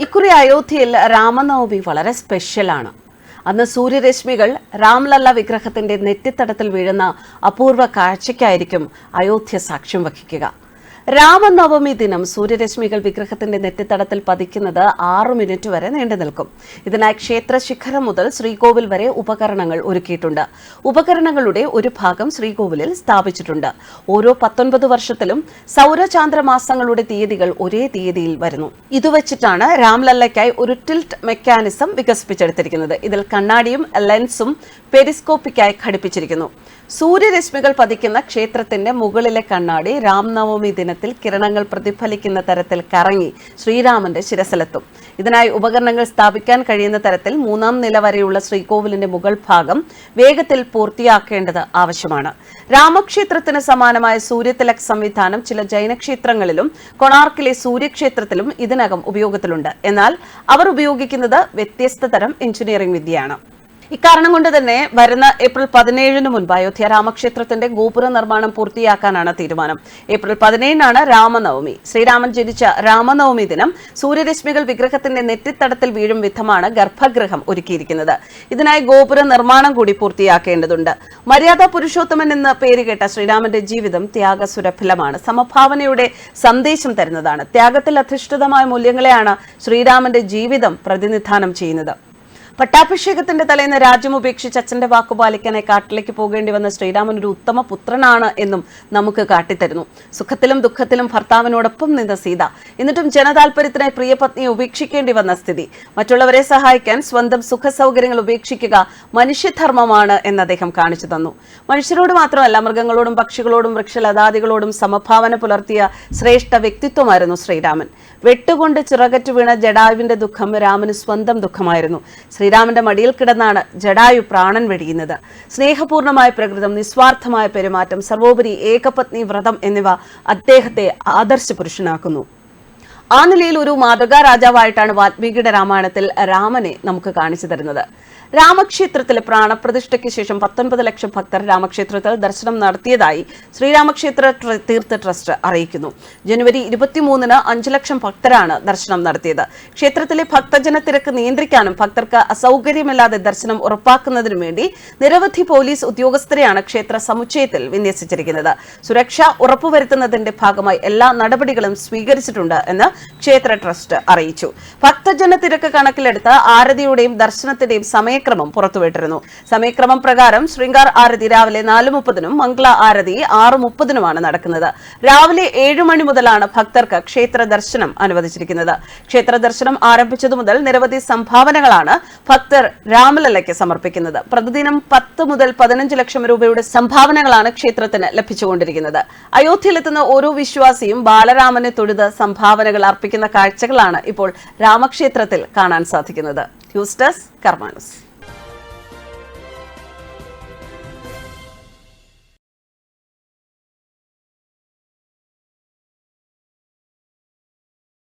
ഇക്കുറി അയോധ്യയിൽ രാമനവമി വളരെ സ്പെഷ്യലാണ്. അന്ന് സൂര്യരശ്മികൾ രാംലല്ല വിഗ്രഹത്തിന്റെ നെറ്റിത്തടത്തിൽ വീഴുന്ന അപൂർവ കാഴ്ചയ്ക്കായിരിക്കും അയോധ്യ സാക്ഷ്യം വഹിക്കുക. രാമനവമി ദിനം സൂര്യരശ്മികൾ വിഗ്രഹത്തിന്റെ നെറ്റിത്തടത്തിൽ പതിക്കുന്നത് ആറു മിനിറ്റ് വരെ നീണ്ടു നിൽക്കും. ഇതിനായി ക്ഷേത്ര ശിഖരം മുതൽ ശ്രീകോവിൽ വരെ ഉപകരണങ്ങൾ ഒരുക്കിയിട്ടുണ്ട്. ഉപകരണങ്ങളുടെ ഒരു ഭാഗം ശ്രീകോവിലിൽ സ്ഥാപിച്ചിട്ടുണ്ട്. ഓരോ പത്തൊൻപത് വർഷത്തിലും സൗരചാന്ദ്രമാസങ്ങളുടെ തീയതികൾ ഒരേ തീയതിയിൽ വരുന്നു. ഇതുവച്ചിട്ടാണ് രാംലല്ലയ്ക്കായി ഒരു ടിൽറ്റ് മെക്കാനിസം വികസിപ്പിച്ചെടുത്തിരിക്കുന്നത്. ഇതിൽ കണ്ണാടിയും ലെൻസും പെരിസ്കോപ്പിക്കായി ഘടിപ്പിച്ചിരിക്കുന്നു. സൂര്യരശ്മികൾ പതിക്കുന്ന ക്ഷേത്രത്തിന്റെ മുകളിലെ കണ്ണാടി രാംനവമി ദിനത്തിൽ കിരണങ്ങൾ പ്രതിഫലിക്കുന്ന തരത്തിൽ കറങ്ങി ശ്രീരാമന്റെ ശിരസിലെത്തും. ഇതിനായി ഉപകരണങ്ങൾ സ്ഥാപിക്കാൻ കഴിയുന്ന തരത്തിൽ മൂന്നാം നില വരെയുള്ള ശ്രീകോവിലിന്റെ മുകൾ ഭാഗം വേഗത്തിൽ പൂർത്തിയാക്കേണ്ടത് ആവശ്യമാണ്. രാമക്ഷേത്രത്തിന് സമാനമായ സൂര്യതിലക് സംവിധാനം ചില ജൈനക്ഷേത്രങ്ങളിലും കൊണാർക്കിലെ സൂര്യക്ഷേത്രത്തിലും ഇതിനകം ഉപയോഗത്തിലുണ്ട്. എന്നാൽ അവർ ഉപയോഗിക്കുന്നത് വ്യത്യസ്ത തരം എഞ്ചിനീയറിംഗ് വിദ്യയാണ്. ഇക്കാരണം കൊണ്ട് തന്നെ വരുന്ന ഏപ്രിൽ പതിനേഴിന് മുൻപ് അയോധ്യ രാമക്ഷേത്രത്തിന്റെ ഗോപുര നിർമ്മാണം പൂർത്തിയാക്കാനാണ് തീരുമാനം. ഏപ്രിൽ പതിനേഴിനാണ് രാമനവമി. ശ്രീരാമൻ ജനിച്ച രാമനവമി ദിനം സൂര്യരശ്മികൾ വിഗ്രഹത്തിന്റെ നെറ്റിത്തടത്തിൽ വീഴും വിധമാണ് ഗർഭഗൃഹം ഒരുക്കിയിരിക്കുന്നത്. ഇതിനായി ഗോപുര നിർമ്മാണം കൂടി പൂർത്തിയാക്കേണ്ടതുണ്ട്. മര്യാദ പുരുഷോത്തമൻ എന്ന് പേരുകേട്ട ശ്രീരാമന്റെ ജീവിതം ത്യാഗസുരഫലമാണ് സമഭാവനയുടെ സന്ദേശം തരുന്നതാണ്. ത്യാഗത്തിൽ അധിഷ്ഠിതമായ മൂല്യങ്ങളെയാണ് ശ്രീരാമന്റെ ജീവിതം പ്രതിനിധാനം ചെയ്യുന്നത്. പട്ടാഭിഷേകത്തിന്റെ തലേന്ന് രാജ്യം ഉപേക്ഷിച്ച് അച്ഛന്റെ വാക്കു പാലിക്കാനായി കാട്ടിലേക്ക് പോകേണ്ടി വന്ന ശ്രീരാമൻ ഒരു ഉത്തമ പുത്രനാണ് എന്നും നമുക്ക് കാട്ടിത്തരുന്നു. സുഖത്തിലും ദുഃഖത്തിലും ഭർത്താവിനോടൊപ്പം നിന്ന സീത. എന്നിട്ടും ജനതാൽപര്യത്തിനായി പ്രിയപത്നിയെ ഉപേക്ഷിക്കേണ്ടി വന്ന സ്ഥിതി. മറ്റുള്ളവരെ സഹായിക്കാൻ സ്വന്തം സുഖ സൗകര്യങ്ങൾ ഉപേക്ഷിക്കുക മനുഷ്യധർമ്മമാണ് എന്ന് അദ്ദേഹം കാണിച്ചു തന്നു. മനുഷ്യരോട് മാത്രമല്ല മൃഗങ്ങളോടും പക്ഷികളോടും വൃക്ഷലതാദികളോടും സമഭാവന പുലർത്തിയ ശ്രേഷ്ഠ വ്യക്തിത്വമായിരുന്നു ശ്രീരാമൻ. വെട്ടുകൊണ്ട് ചിറകറ്റു വീണ ജഡായുവിന്റെ ദുഃഖം രാമന് സ്വന്തം ദുഃഖമായിരുന്നു. ശ്രീരാമന്റെ മടിയിൽ കിടന്നാണ് ജഡായു പ്രാണൻ വെടിയുന്നത്. സ്നേഹപൂർണമായ പ്രകൃതം നിസ്വാർത്ഥമായ പെരുമാറ്റം സർവോപരി ഏകപത്നി വ്രതം എന്നിവ അദ്ദേഹത്തെ ആദർശ പുരുഷനാക്കുന്നു. ആ നിലയിൽ ഒരു മാതൃകാ രാജാവായിട്ടാണ് വാൽമീകിയുടെ രാമായണത്തിൽ രാമനെ നമുക്ക് കാണിച്ചു തരുന്നത്. രാമക്ഷേത്രത്തിലെ പ്രാണപ്രതിഷ്ഠയ്ക്ക് ശേഷം പത്തൊൻപത് ലക്ഷം ഭക്തർ രാമക്ഷേത്രത്തിൽ ദർശനം നടത്തിയതായി ശ്രീരാമക്ഷേത്ര തീർത്ഥ ട്രസ്റ്റ് അറിയിക്കുന്നു. ജനുവരി ഇരുപത്തിമൂന്നിന് അഞ്ച് ലക്ഷം ഭക്തരാണ് ദർശനം നടത്തിയത്. ക്ഷേത്രത്തിലെ ഭക്തജന തിരക്ക് നിയന്ത്രിക്കാനും ഭക്തർക്ക് അസൗകര്യമില്ലാതെ ദർശനം ഉറപ്പാക്കുന്നതിനും വേണ്ടി നിരവധി പോലീസ് ഉദ്യോഗസ്ഥരെയാണ് ക്ഷേത്ര സമുച്ചയത്തിൽ വിന്യസിച്ചിരിക്കുന്നത്. സുരക്ഷ ഉറപ്പുവരുത്തുന്നതിന്റെ ഭാഗമായി എല്ലാ നടപടികളും സ്വീകരിച്ചിട്ടുണ്ട് എന്ന് ക്ഷേത്ര ട്രസ്റ്റ് അറിയിച്ചു. ഭക്തജന തിരക്ക് കണക്കിലെടുത്ത് ആരതിയുടെയും ദർശനത്തിന്റെയും സമയക്രമം പുറത്തുവിട്ടിരുന്നു. സമയക്രമം പ്രകാരം ശൃംഗാർ ആരതി രാവിലെ നാല് മുപ്പതിനും മംഗള ആരതി ആറ് മുപ്പതിനുമാണ് നടക്കുന്നത്. രാവിലെ ഏഴ് മണി മുതലാണ് ഭക്തർക്ക് ക്ഷേത്ര ദർശനം അനുവദിച്ചിരിക്കുന്നത്. ക്ഷേത്ര ദർശനം ആരംഭിച്ചതു മുതൽ നിരവധി സംഭാവനകളാണ് ഭക്തർ രാമലല്ലയ്ക്ക് സമർപ്പിക്കുന്നത്. പ്രതിദിനം പത്ത് മുതൽ പതിനഞ്ച് ലക്ഷം രൂപയുടെ സംഭാവനകളാണ് ക്ഷേത്രത്തിന് ലഭിച്ചുകൊണ്ടിരിക്കുന്നത്. അയോധ്യയിലെത്തുന്ന ഓരോ വിശ്വാസിയും ബാലരാമനെ തൊഴുത് സംഭാവനകൾ അർപ്പിക്കുന്ന കാഴ്ചകളാണ് ഇപ്പോൾ രാമക്ഷേത്രത്തിൽ കാണാൻ സാധിക്കുന്നത്. News desk കർമാനസ്.